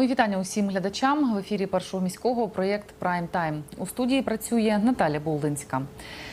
Мої вітання усім глядачам в ефірі першого міського проєкт Прайм Тайм. У студії працює Наталя Болдинська.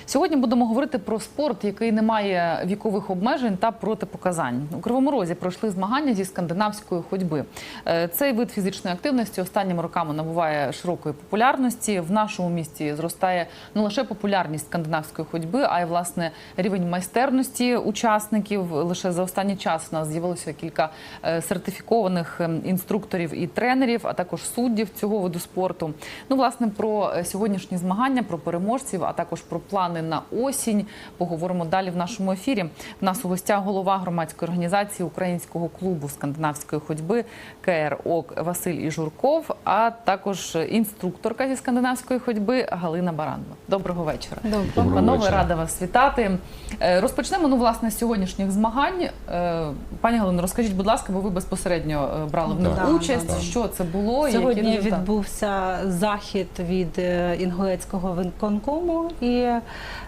Сьогодні будемо говорити про спорт, який не має вікових обмежень та протипоказань. У Кривому Розі пройшли змагання зі скандинавської ходьби. Е, Цей вид фізичної активності останніми роками набуває широкої популярності. В нашому місті зростає не лише популярність скандинавської ходьби, а й власне рівень майстерності учасників. Лише за останній час у нас з'явилося кілька е, сертифікованих ем, інструкторів і тренерів, а також суддів цього виду спорту. Ну, власне, про е, сьогоднішні змагання, про переможців, а також про плани на осінь. Поговоримо далі в нашому ефірі. В нас у гостях голова громадської організації Українського клубу скандинавської ходьби КР ОК Василь Іжурков, а також інструкторка зі скандинавської ходьби Галина Баранова. Доброго вечора. Доброго Панове, вечора. рада вас вітати. Е, Розпочнемо ну, власне з сьогоднішніх змагань. Е, Пані Галино, розкажіть, будь ласка, бо ви безпосередньо е, брали в них Да, участь. да, да. Що це було? і які Сьогодні відбувся захід від Інгулецького виконкому і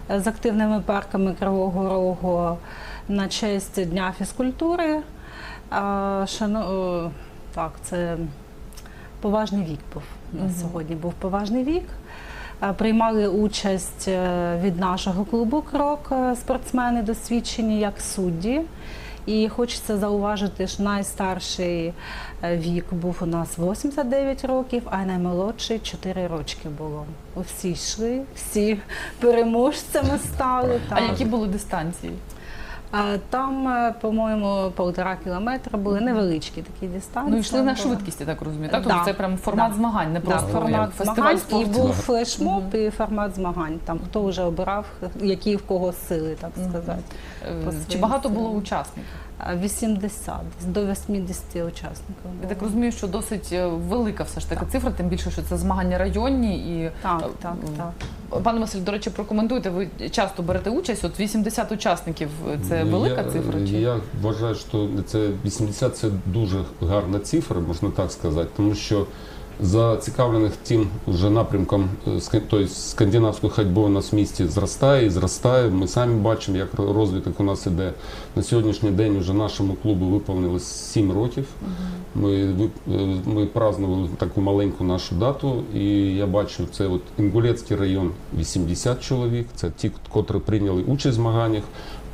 з активними парками Кривого Рогу на честь Дня фізкультури. Шано- Так, це поважний вік був. на сьогодні був поважний вік. Приймали участь е, від нашого клубу Крок е, спортсмени досвідчені як судді. І хочеться зауважити, що найстарший е, вік був у нас 89 років, а наймолодший 4 рочки було. Всі йшли, всі переможцями стали. А які були дистанції? Там, е, по-моєму, полтора кілометра були невеличкі такі дистанції. Ну йшли на швидкість, я так розумію. Так, Да. тобто це прям формат Да. змагань, не Да, просто формат як фестиваль змагань і був флешмоб, флешмоб Мгм. і формат змагань. Там хто вже обирав, які в кого сили, так сказати. Mm -hmm. Чи багато було учасників? А 80, до 80 учасників. Я так розумію, що досить е, велика все ж таки цифра, тим більше, що це змагання районні і Так, Е, так, так. Пане Василь, до речі, прокоментуйте. Ви часто берете участь. От 80 учасників це велика я, цифра? Чи Я вважаю, що це 80 це дуже гарна цифра, можна так сказати, тому що зацікавлених тим вже напрямком е, тобто скандинавської ходьби у нас в місті зростає і зростає. Ми самі бачимо, як розвиток у нас іде. На сьогоднішній день вже нашому клубу виповнилось 7 років. Ми, е, ми празднували таку маленьку нашу дату, і я бачу, це от Інгулецький район 80 чоловік. Це ті, котрі прийняли участь в змаганнях,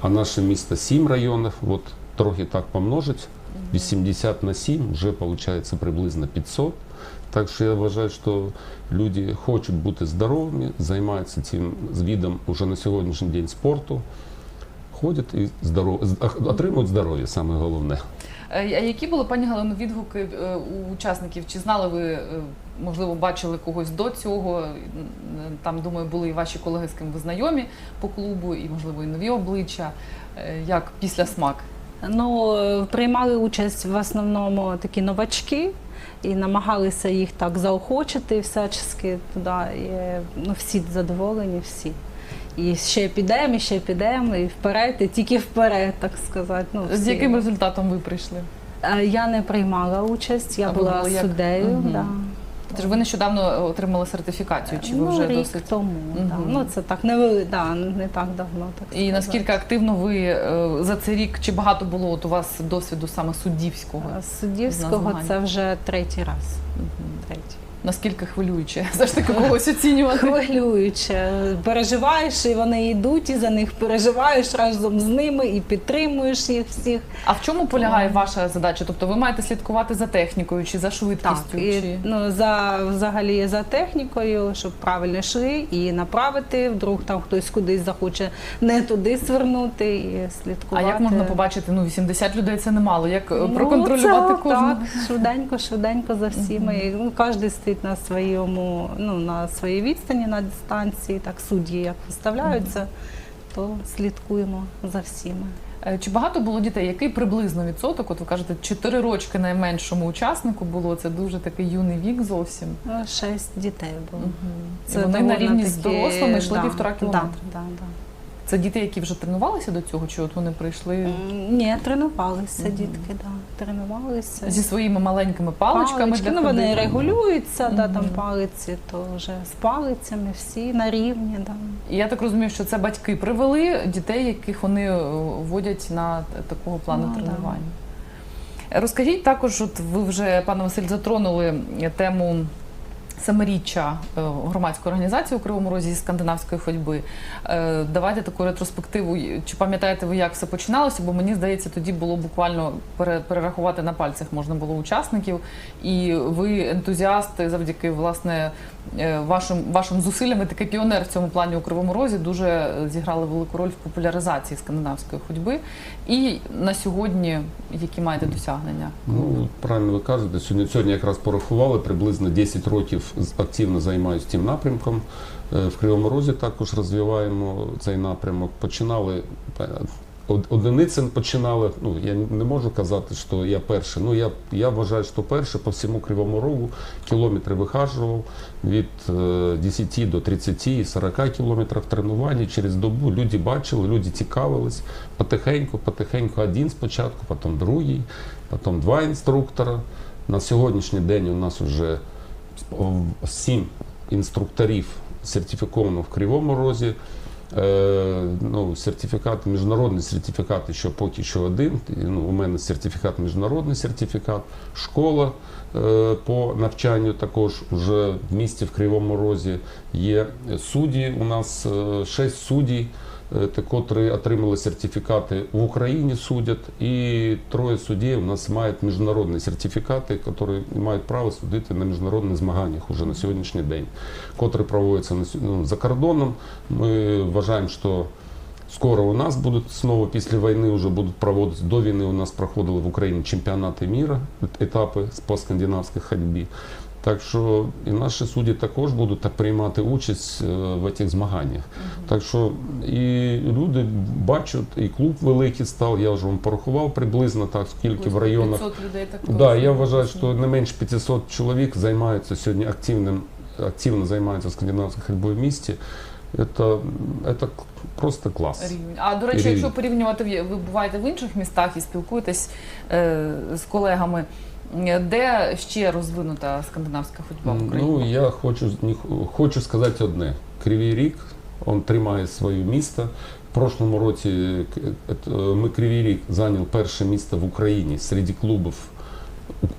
а наше місто 7 районів. От трохи так помножить. 80 на 7 вже виходить приблизно 500. Так що я вважаю, що люди хочуть бути здоровими, займаються цим видом уже на сьогоднішній день спорту, ходять і здоров... отримують здоров'я, саме головне. Е, А які були пані Галино відгуки е, у учасників? Чи знали ви, е, можливо, бачили когось до цього? Там, думаю, були і ваші колеги, з ким ви знайомі по клубу, і можливо і нові обличчя. Як після смак? Ну, приймали участь в основному такі новачки і намагалися їх так заохочити всячески туди. І, ну, всі задоволені, всі. І ще підемо, і ще підемо, і вперед, і тільки вперед, так сказати. Ну, З яким результатом ви прийшли? Е, Я не приймала участь, я А була суддею. Угу. Да. Тож ви нещодавно отримали сертифікацію, чи ви ну, вже рік досить? тому. Да. Мгм. Ну, це так не, да, не так давно. Так І сказати. наскільки активно ви е, за цей рік чи багато було от у вас досвіду саме суддівського? Е, Суддівського це вже третій раз. Угу. Третій. Наскільки хвилююче все ж таки когось оцінювати? Хвилююче. Переживаєш, і вони йдуть, і за них переживаєш разом з ними, і підтримуєш їх всіх. А в чому полягає ваша задача? Тобто ви маєте слідкувати за технікою чи за швидкістю? і, чи... ну, за, взагалі за технікою, щоб правильно йшли, і направити, вдруг там хтось кудись захоче не туди свернути, і слідкувати. А як можна побачити? Ну 80 людей це немало. Як е, Ну, проконтролювати це? Так, швиденько, швиденько за всіми. Ну, кожен стоїть на своєму, ну, на своїй відстані на дистанції, так судді як виставляються, то слідкуємо за всіма. Е, Чи багато було дітей? Який приблизно відсоток? От ви кажете, 4 рочки найменшому учаснику було. Це дуже такий юний вік зовсім. Ну, Шість дітей було. Це вони на рівні з дорослими йшли да, півтора да, кілометра. Да, да. Це діти, які вже тренувалися до цього, чи от вони прийшли Ні, тренувалися Мгм. дітки, да, тренувалися. зі своїми маленькими паличками Палички, для ну, вони регулюються, да, там палиці, то вже з палицями всі на рівні. Да. І я так розумію, що це батьки привели дітей, яких вони е, вводять на такого плану Ну, да. тренування. Розкажіть також, от ви вже, пане Василь, затронули тему семиріччя е, громадської організації у Кривому Розі зі скандинавської ходьби. Е, Давайте таку ретроспективу. Чи пам'ятаєте ви, як все починалося? Бо мені здається, тоді було буквально пере- перерахувати на пальцях можна було учасників. І ви ентузіасти, завдяки власне е, вашим вашим зусиллям, і такий піонер в цьому плані у Кривому Розі дуже зіграли велику роль в популяризації скандинавської ходьби. І на сьогодні які маєте досягнення? Ну, правильно ви кажете, сьогодні, сьогодні якраз порахували, приблизно 10 років активно займаюся цим напрямком. Е, В Кривому Розі також розвиваємо цей напрямок. Починали е, одиниці починали. Ну я не можу казати, що я перший. Ну я, я вважаю, що перший по всьому Кривому Рогу кілометри вихажував від е, 10 до 30 і 40 кілометрів тренувань через добу. Люди бачили, люди цікавились потихеньку, потихеньку один спочатку, потім другий, потім два інструктора. На сьогоднішній день у нас вже сім інструкторів сертифіковано в Кривому Розі. Е, ну, сертифікат, міжнародний сертифікат ще поки що один. Ну, у мене сертифікат, міжнародний сертифікат, школа е, по навчанню також вже в місті в Кривому Розі є судді. У нас е, шість суддів, котрі отримали сертифікати в Україні судять, і троє суддів у нас мають міжнародні сертифікати, які мають право судити на міжнародних змаганнях уже на сьогоднішній день, котрі проводяться ну, за кордоном. Ми вважаємо, що скоро у нас будуть знову після війни вже будуть проводитися. До війни у нас проходили в Україні чемпіонати міра, етапи по скандинавській ходьбі. Так що і наші судді також будуть приймати участь е, в цих змаганнях. Так що і люди бачать, і клуб великий став. Я вже вам порахував приблизно так, скільки в районах. 500 людей так Да, я вважаю, що не менше 500 чоловік займаються сьогодні активним, активно займаються скандинавською ходьбою в місті. Це, це просто клас. рівень. А до речі, Рівень. якщо порівнювати, ви буваєте в інших містах і спілкуєтесь е, з колегами, де ще розвинута скандинавська ходьба в Україні? Ну, я хочу, хочу сказати одне. Кривий Ріг, він тримає своє місто. В прошлому році е, ми Кривий Ріг зайняв перше місце в Україні серед клубів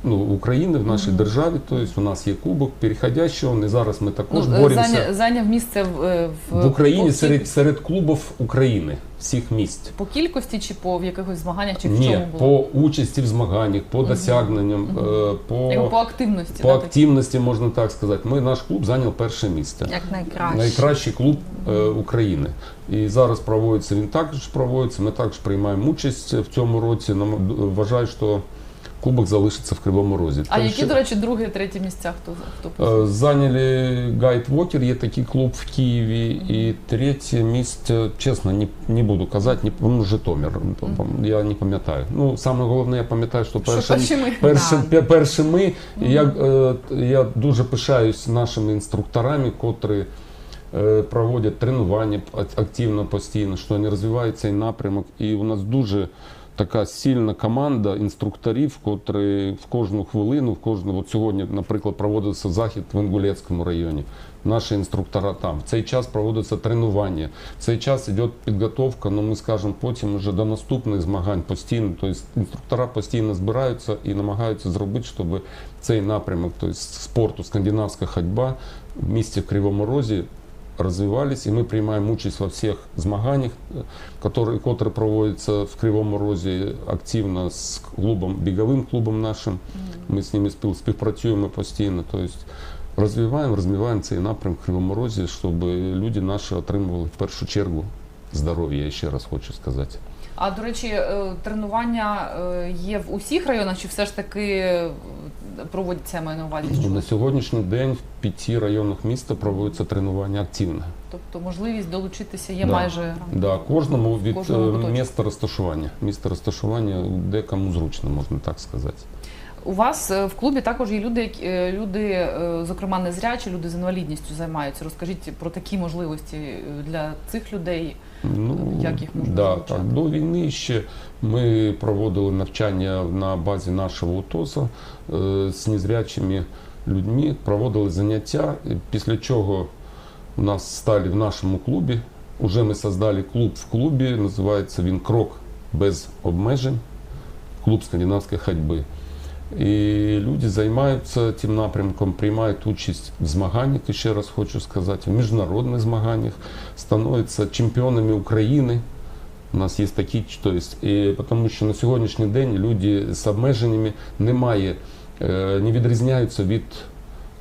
ну, України в нашій державі. Тобто у нас є кубок переходящого, і зараз ми також Ну, боремося. зайняв місце в, е, в, В Україні серед, серед клубів України, всіх місць. по кількості чи по в якихось змаганнях, чи в Ні, чому було? по участі в змаганнях, по досягненням, е, по, Якби по активності. по да, активності, можна так сказати. Ми, наш клуб зайняв перше місце. Як найкраще. Найкращий клуб е, України. І зараз проводиться, він також проводиться. Ми також приймаємо участь в цьому році. Нам вважаю, що кубок залишиться в Кривому Розі. А Так які, що, до речі, друге, третє місця? Хто хто е? Зайняли Гайд Вокер, є такий клуб в Києві. І третє місце, чесно, не, не буду казати, не, ну, Житомир. Я не пам'ятаю. Ну, саме головне, я пам'ятаю, що перше, перші ми? Першим, Да. пе- першим ми, і я, е, я дуже пишаюсь нашими інструкторами, котрі е, проводять тренування активно постійно, що вони розвивають цей напрямок. І у нас дуже така сильна команда інструкторів, котрі в кожну хвилину, в кожну, от сьогодні, наприклад, проводився захід в Інгулецькому районі. Наші інструктора там. В цей час проводиться тренування. В цей час йде підготовка, ну ми скажемо потім вже до наступних змагань постійно. Тобто інструктора постійно збираються і намагаються зробити, щоб цей напрямок, тобто спорту, скандинавська ходьба в місті в Кривому Розі розвивались, і ми приймаємо участь во всіх змаганнях, которые, которые проводятся в Кривому Розі активно з клубом, біговим клубом нашим. Ми з ними спів, співпрацюємо постійно. Тобто розвиваємо, розвиваємо цей напрям в Кривому Розі, щоб люди наші отримували в першу чергу здоров'я, я ще раз хочу сказати. А до речі, е, тренування е, є в усіх районах, чи все ж таки е, проводяться маю на увазі? Ну, Що? На сьогоднішній день в п'яти районах міста проводяться тренування активно. Тобто можливість долучитися є Да. майже Да, кожному від Кожному міста розташування. Місце розташування, де кому зручно, можна так сказати. у вас в клубі також є люди, люди, зокрема незрячі, люди з інвалідністю займаються. Розкажіть про такі можливості для цих людей. Ну, Як їх можна да, так, до війни ще ми проводили навчання на базі нашого УТОСа е, з незрячими людьми, проводили заняття, після чого у нас стали в нашому клубі. Уже ми создали клуб в клубі, називається він Крок без обмежень. клуб скандинавської ходьби. І люди займаються тим напрямком, приймають участь в змаганнях, ще раз хочу сказати, в міжнародних змаганнях, становляться чемпіонами України. У нас є такі, то тому що на сьогоднішній день люди з обмеженнями немає, е, не відрізняються від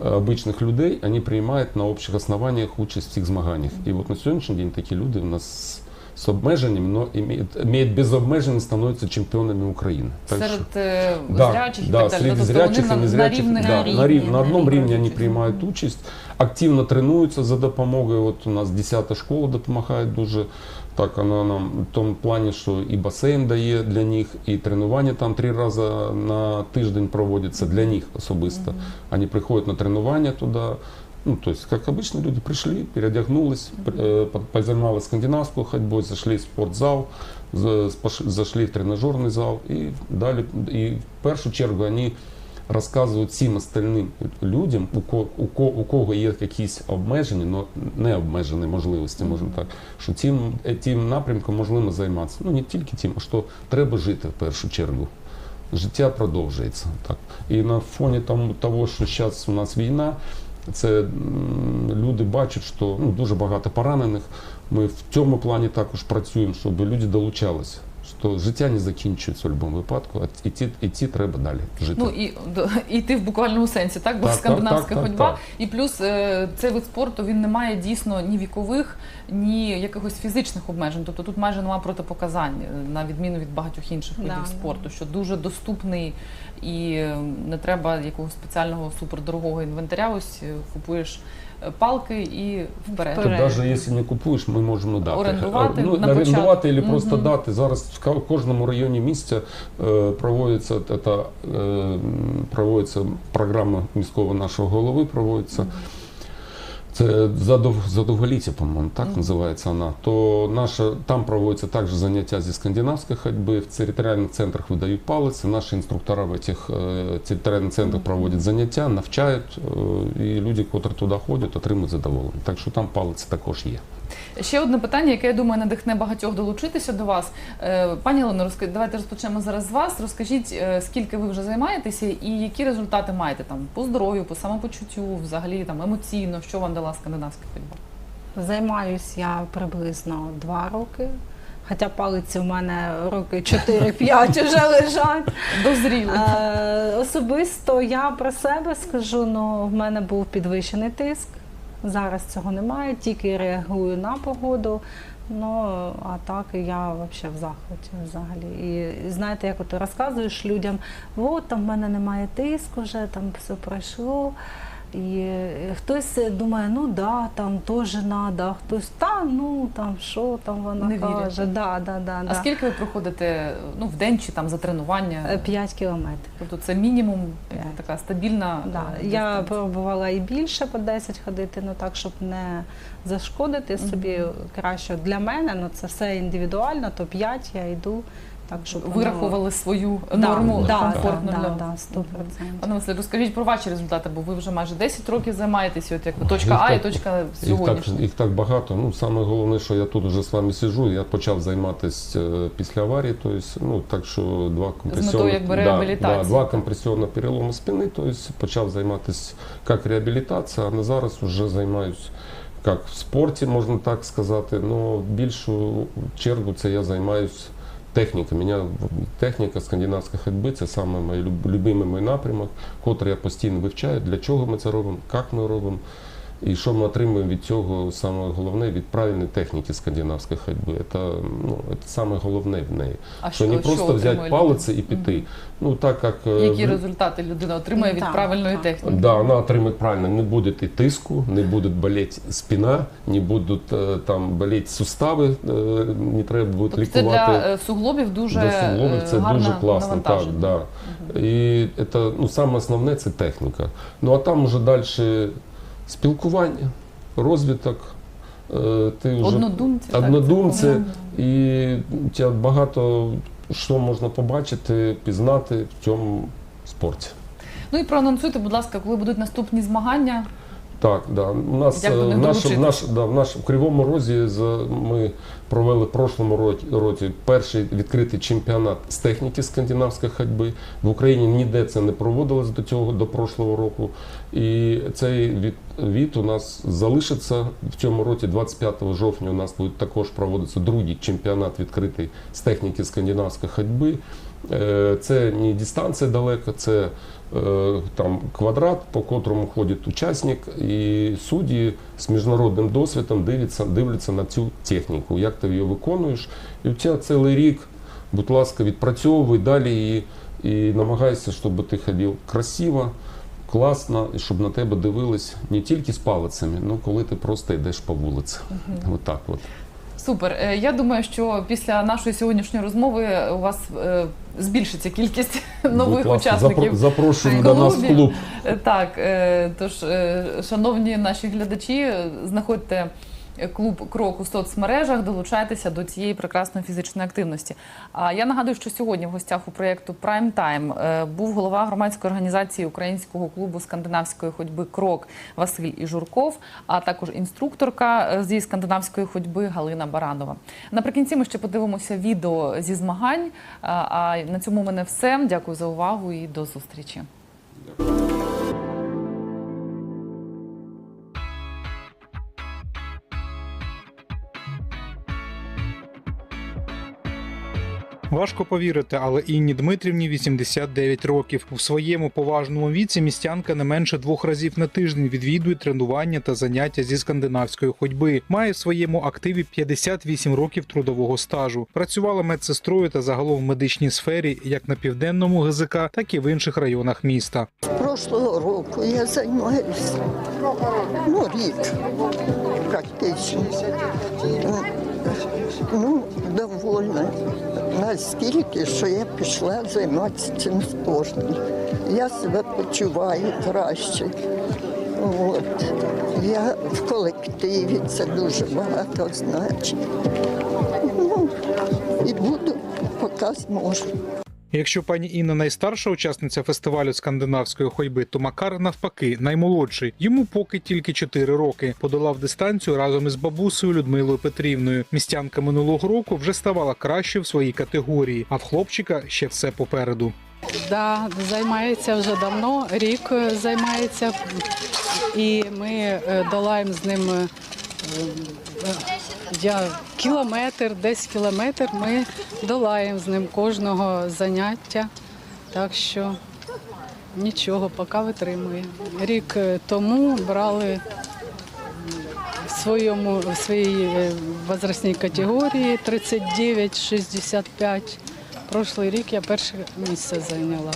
обичних людей, вони приймають на общих основаннях участь в цих змаганнях. І от на сьогоднішній день такі люди у нас з обмеженнями, мають, мають без обмежень, становляться чемпіонами України. Так Серед е, Да, зрячих да, так далі. среди Тобто зрячих и незрячих, на да, рівні, на, рів- на одном рівні рівні вони приймають участь, активно тренуються за допомогою. От у нас 10 школа допомагає дуже. Так, вона нам в тому плані, що і басейн дає для них, і тренування там три рази на тиждень проводяться для них особисто. Вони приходять на тренування туди. Ну, то есть, как обычно, люди пришли, переодягнулись, э, по- позанимались скандинавскую ходьбой, зашли в спортзал, за- спош- зашли в тренажерный зал і далі. І в першу чергу вони розказують всім остальним людям, у кого, у кого, у кого є якісь обмеження, але не обмежені можливості, можна так, що цим, е, тим напрямком можливо займатися. Ну не тільки тим, а що треба жити в першу чергу. Життя продовжується. Так. І на фоні там, того, що зараз у нас війна, це люди бачать, що ну, дуже багато поранених. Ми в цьому плані також працюємо, щоб люди долучалися. Що життя не закінчується в будь-якому випадку, а іти, іти треба далі жити. Ну і до- йти в буквальному сенсі, так? Бо Так, скандинавська так, так, ходьба. так. І плюс е, цей вид спорту він не має дійсно ні вікових, ні якихось фізичних обмежень. Тобто тут майже немає протипоказань, е, на відміну від багатьох інших видів да. спорту, що дуже доступний і е, не треба якогось спеціального супердорогого інвентаря. Ось е, купуєш палки і вперед. Тобто, навіть якщо не купуєш, ми можемо дати. Орендувати ну, на орендувати або просто дати. Зараз в кожному районі місця е, проводиться та, е, проводиться програма міського нашого голови. Проводиться. Це задов, задовголіття, по-моєму, так Мгм. називається вона. То наша там проводяться також заняття зі скандинавської ходьби. В територіальних центрах видають палиці. Наші інструктора в цих е, територіальних центрах проводять заняття, навчають, е, і люди, котрі туди ходять, отримують задоволення. Так що там палиці також є. Ще одне питання, яке я думаю надихне багатьох долучитися до вас. Е, Пані Олено, давайте розпочнемо зараз з вас. Розкажіть, скільки ви вже займаєтеся і які результати маєте там по здоров'ю, по самопочуттю, взагалі там емоційно, що вам дала скандинавська ходьба? Займаюсь я приблизно два роки. Хоча палиці в мене роки 4-5 вже лежать. Дозріли. Е, особисто я про себе скажу, ну в мене був підвищений тиск. Зараз цього немає, тільки реагую на погоду. Ну, а так я взагалі в захваті взагалі. І знаєте, як от ти розказуєш людям, от там в мене немає тиску, вже там все пройшло. І е, хтось думає, ну да, там теж треба, хтось та ну там що там вона Не вірять. каже. Да, да, да, А да. скільки ви проходите ну, в день чи там за тренування? 5 кілометрів. Тобто це мінімум П'ять. така стабільна. Да. е, Я дистанція. пробувала і більше по 10 ходити, ну так, щоб не зашкодити собі краще. Для мене ну це все індивідуально, то 5 я йду. Так, щоб воно- свою норму да, комфортну да, для да, вас. да, 100%. Пане Василь, розкажіть про ваші результати, бо ви вже майже 10 років займаєтеся, от як точка Їх А і так- точка Їх так, їх так багато. Ну, саме головне, що я тут вже з вами сиджу, я почав займатися е, після аварії, тобто, ну, так що два якби реабілітації, Да, два так. компресіонних переломи спини, тобто почав займатися як реабілітація, а на зараз вже займаюся як в спорті, можна так сказати, але більшу чергу це я займаюся техніка. Мене техніка скандинавської ходьби це саме мій люб- любимий мій напрямок, котрий я постійно вивчаю, для чого ми це робимо, як ми робимо. І що ми отримуємо від цього, саме головне, від правильної техніки скандинавської ходьби. Це, ну, це саме головне в неї. А Що не просто взяти палиці і піти. Ну, так як, е, Які в- результати людина отримує від Так, правильної так. техніки? Да, вона отримає правильно, не буде і тиску, не буде боліти спина, не будуть е, там боліти сустави, е, не треба буде Тобто це лікувати. для е, суглобів дуже До суглобів це гарне дуже класно, так, да. І це, ну, саме основне це техніка. Ну а там вже далі спілкування, розвиток. е, Ти вже Однодумці. однодумці, так, і тебе багато що можна побачити, пізнати в цьому спорті. Ну і проанонсуйте, будь ласка, коли будуть наступні змагання. Так, да. У нас Як е, в нашому, наш, да, в нашому Кривому Розі з- ми провели в прошлому році, році перший відкритий чемпіонат з техніки скандинавської ходьби. В Україні ніде це не проводилось до цього, до прошлого року. І цей від, від у нас залишиться в цьому році, 25 жовтня, у нас буде також проводитися другий чемпіонат відкритий з техніки скандинавської ходьби. Е, Це не дистанція далека, це е, там квадрат, по котрому ходить учасник, і судді з міжнародним досвідом дивляться, дивляться на цю техніку, як ти її виконуєш. І у тебе цілий рік, будь ласка, відпрацьовуй далі її і намагайся, щоб ти ходив красиво, класно, і щоб на тебе дивились не тільки з палицями, ну коли ти просто йдеш по вулиці. Отак от. Супер. Е, Я думаю, що після нашої сьогоднішньої розмови у вас е, збільшиться кількість нових Будь ласка, учасників. запро- запрошуємо до нас в клуб. Е, Так, тож, шановні наші глядачі, знаходьте клуб крок у соцмережах, долучайтеся до цієї прекрасної фізичної активності. А я нагадую, що сьогодні в гостях у проєкту Prime Time е, був голова громадської організації Українського клубу скандинавської ходьби Крок Василь Іжурков, а також інструкторка е, зі скандинавської ходьби Галина Баранова. Наприкінці ми ще подивимося відео зі змагань. А на цьому у мене все. Дякую за увагу і до зустрічі. Важко повірити, але Інні Дмитрівні 89 років. У своєму поважному віці містянка не менше двох разів на тиждень відвідує тренування та заняття зі скандинавської ходьби. Має в своєму активі 58 років трудового стажу. Працювала медсестрою та загалом в медичній сфері як на південному ГЗК, так і в інших районах міста. Прошлого року я займаюся. Ну, рік практично. Ну, довольна. Наскільки, що я пішла займатися цим спортом. Я себе почуваю краще. От. Я в колективі, це дуже багато значить. Ну, і буду, поки зможу. Якщо пані Інна найстарша учасниця фестивалю скандинавської ходьби, то Макар навпаки наймолодший. Йому поки тільки 4 роки. Подолав дистанцію разом із бабусею Людмилою Петрівною. Містянка минулого року вже ставала краще в своїй категорії, а в хлопчика ще все попереду. Да, займається вже давно, рік е, займається, і ми е, долаємо з ним е, я, кілометр, десь кілометр ми долаємо з ним кожного заняття. Так що нічого, поки витримує. Рік тому брали в своєму в своїй е, возрастній категорії 39-65. Прошлий рік я перше місце зайняла.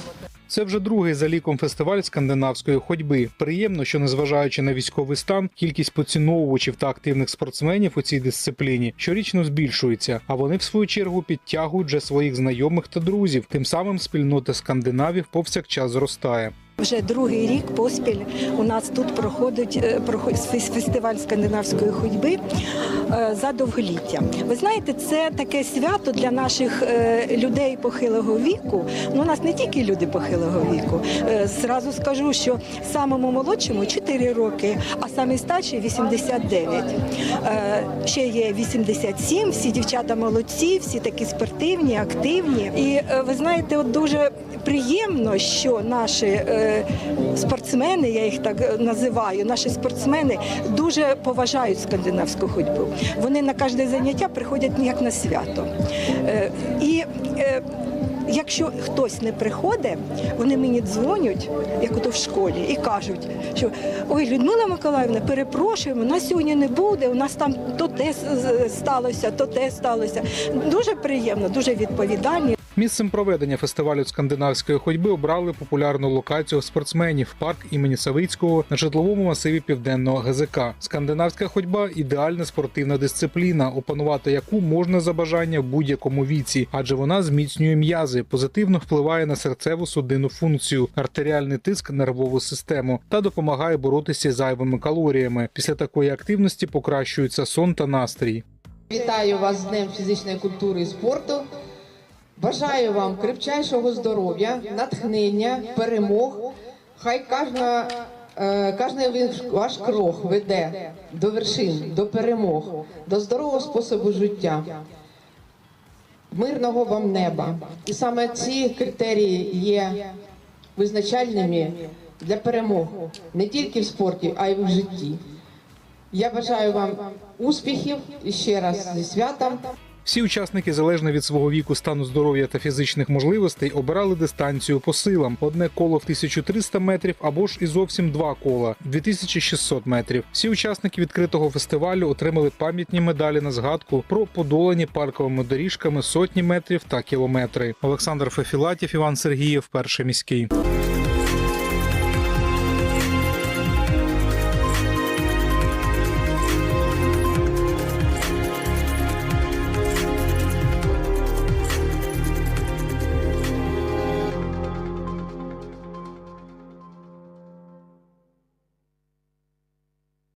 Це вже другий за ліком фестиваль скандинавської ходьби. Приємно, що незважаючи на військовий стан, кількість поціновувачів та активних спортсменів у цій дисципліні щорічно збільшується, а вони в свою чергу підтягують вже своїх знайомих та друзів. Тим самим спільнота скандинавів повсякчас зростає. Вже другий рік поспіль у нас тут проходить е, фестиваль скандинавської ходьби е, за довголіття. Ви знаєте, це таке свято для наших е, людей похилого віку. Ну, у нас не тільки люди похилого віку. Зразу скажу, що самому молодшому 4 роки, а самий старший 89. Е, Ще є 87, всі дівчата молодці, всі такі спортивні, активні. І ви знаєте, от дуже приємно, що наші спортсмени, я їх так е, називаю, наші спортсмени дуже поважають скандинавську ходьбу. Вони на кожне заняття приходять як на свято. Е, І е, Якщо хтось не приходить, вони мені дзвонять, як ото в школі, і кажуть, що ой, Людмила Миколаївна, перепрошуємо, нас сьогодні не буде. У нас там то те сталося, то те сталося. Дуже приємно, дуже відповідальні. Місцем проведення фестивалю скандинавської ходьби обрали популярну локацію спортсменів парк імені Савицького на житловому масиві південного ГЗК. Скандинавська ходьба ідеальна спортивна дисципліна, опанувати яку можна за бажання в будь-якому віці, адже вона зміцнює м'язи, позитивно впливає на серцеву судинну функцію, артеріальний тиск, нервову систему та допомагає боротися з зайвими калоріями. Після такої активності покращується сон та настрій. Вітаю вас з Днем фізичної культури і спорту. Бажаю вам крепчайшого здоров'я, натхнення, перемог. Хай Кожен ваш крок веде до вершин, до перемог, до здорового способу життя, мирного вам неба. І саме ці критерії є визначальними для перемог не тільки в спорті, а й в житті. Я бажаю вам успіхів і ще раз зі святом. Всі учасники, залежно від свого віку, стану здоров'я та фізичних можливостей, обирали дистанцію по силам: одне коло в 1300 метрів або ж і зовсім два кола 2600 метрів. Всі учасники відкритого фестивалю отримали пам'ятні медалі на згадку про подолані парковими доріжками сотні метрів та кілометри. Олександр Фефілатів, Іван Сергієв, перший міський.